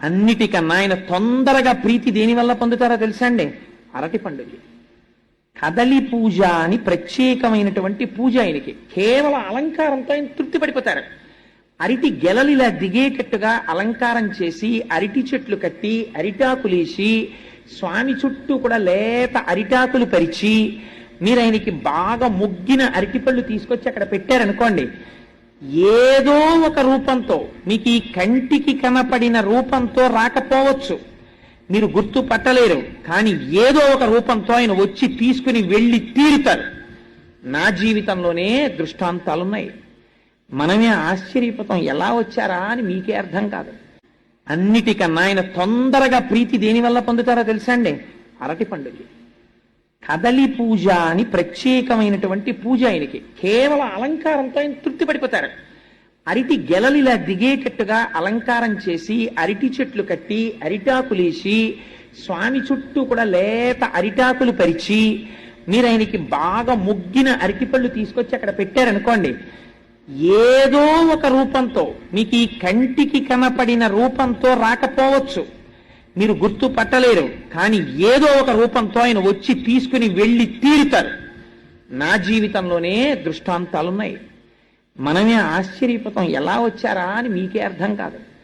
అన్నిటికన్నా ఆయన తొందరగా ప్రీతి దేని వల్ల పొందుతారో తెలుసా అండి అరటి పండుగ కదలి పూజ అని ప్రత్యేకమైనటువంటి పూజ ఆయనకి. కేవలం అలంకారంతో ఆయన తృప్తి పడిపోతారు. అరటి గెలలిలా దిగేటట్టుగా అలంకారం చేసి అరటి చెట్లు కట్టి అరిటాకులేసి స్వామి చుట్టూ కూడా లేత అరిటాకులు పరిచి మీరు ఆయనకి బాగా ముగ్గిన అరటిపళ్ళు తీసుకొచ్చి అక్కడ పెట్టారనుకోండి ఏదో ఒక రూపంతో మీకు ఈ కంటికి కనపడిన రూపంతో రాకపోవచ్చు. మీరు గుర్తు పట్టలేరు కానీ ఏదో ఒక రూపంతో ఆయన వచ్చి తీసుకుని వెళ్ళి తీరుతారు. నా జీవితంలోనే దృష్టాంతాలున్నాయి. మనమే ఆశ్చర్యపోతాం ఎలా వచ్చారా అని మీకే అర్థం కాదు. అన్నిటికన్నా ఆయన తొందరగా ప్రీతి దేని వల్ల పొందుతారో తెలుసా అండి? అరటి పండుగ. కదలి పూజ అని ప్రత్యేకమైనటువంటి పూజ ఆయనకి. కేవలం అలంకారంతో ఆయన తృప్తి పడిపోతారు. అరటి గెలలిలా దిగేటట్టుగా అలంకారం చేసి అరటి చెట్లు కట్టి అరిటాకులేసి స్వామి చుట్టూ కూడా లేత అరిటాకులు పరిచి మీరు ఆయనకి బాగా ముగ్గిన అరటిపళ్ళు తీసుకొచ్చి అక్కడ పెట్టారనుకోండి ఏదో ఒక రూపంతో మీకు ఈ కంటికి కనపడిన రూపంతో రాకపోవచ్చు. మీరు గుర్తుపట్టలేరు కానీ ఏదో ఒక రూపంతో ఆయన వచ్చి తీసుకుని వెళ్ళి తీరుతారు. నా జీవితంలోనే దృష్టాంతాలున్నాయి. మనమే ఆశ్చర్యపోతాం ఎలా వచ్చారా అని మీకే అర్థం కాదు.